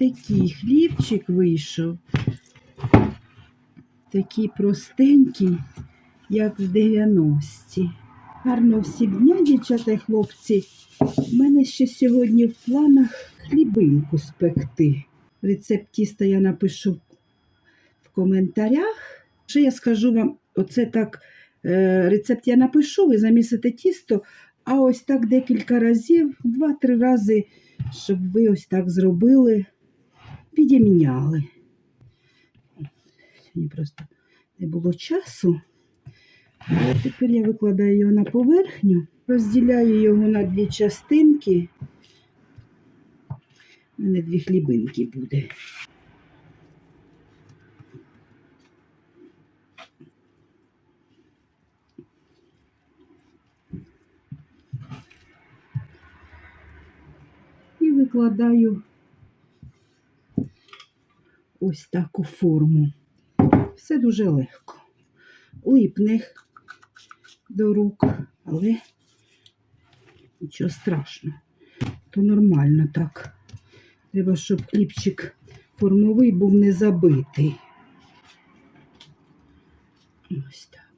такий хлібчик вийшов. Такий простенький, як в 90-ті. Гарно всім дня, дівчата і хлопці. У мене ще сьогодні в планах хлібинку спекти. Рецепт тіста я напишу в коментарях. Що я скажу вам, оце так, е, рецепт я напишу, ви замісите тісто, а ось так декілька разів, два-три рази, щоб ви ось так зробили, підімняли. Сьогодні просто не було часу. Тепер я викладаю його на поверхню, розділяю його на дві частинки. У мене дві хлібинки буде. І викладаю ось таку форму. Все дуже легко. Липне до рук, але нічого страшного. То нормально так. Треба, щоб хлібчик формовий був не забитий. Ось так.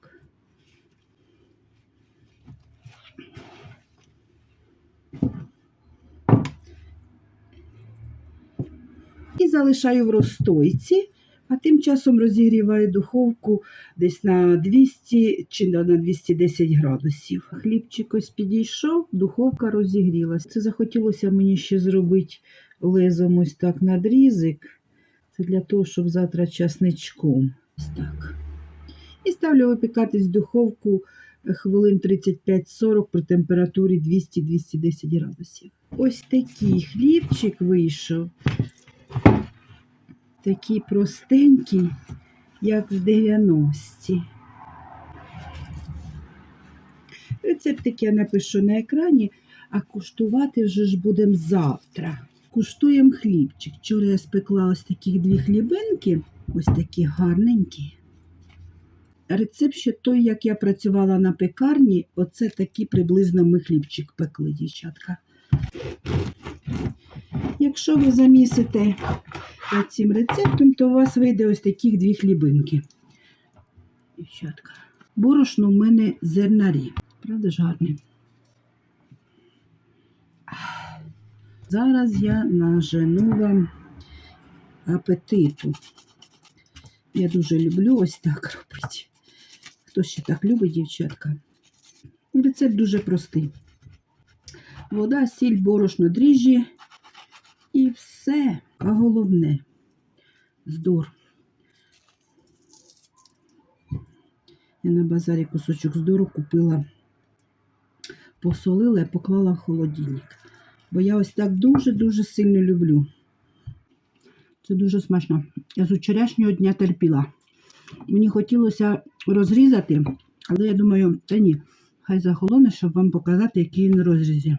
І залишаю в розстойці, а тим часом розігріваю духовку десь на 200 чи на 210 градусів. Хлібчик ось підійшов, духовка розігрілась. Це захотілося мені ще зробити лезом ось так надрізик. Це для того, щоб завтра часничком. Ось так. І ставлю випікатись в духовку хвилин 35-40 при температурі 200-210 градусів. Ось такий хлібчик вийшов. Такий простенький, як в 90-ті. Рецептик я напишу на екрані, а куштувати вже ж будемо завтра. Куштуємо хлібчик. Вчора я спекла ось такі дві хлібинки, ось такі гарненькі. Рецепт ще той, як я працювала на пекарні, оце такий приблизно ми хлібчик пекли, дівчатка. Якщо ви замісите цим рецептом, то у вас вийде ось таких дві хлібинки. Борошно в мене зернарі. Правда ж гарне? Зараз я нажену вам апетиту. Я дуже люблю ось так робити. Хто ще так любить, дівчатка? Рецепт дуже простий. Вода, сіль, борошно, дріжджі і все. А головне здор. Я на базарі кусочок здору купила, посолила і поклала в холодильник. Бо я ось так дуже-дуже сильно люблю. Це дуже смачно. Я з вчорашнього дня терпіла. Мені хотілося розрізати, але я думаю, та ні, хай захолоне, щоб вам показати, який він розрізі.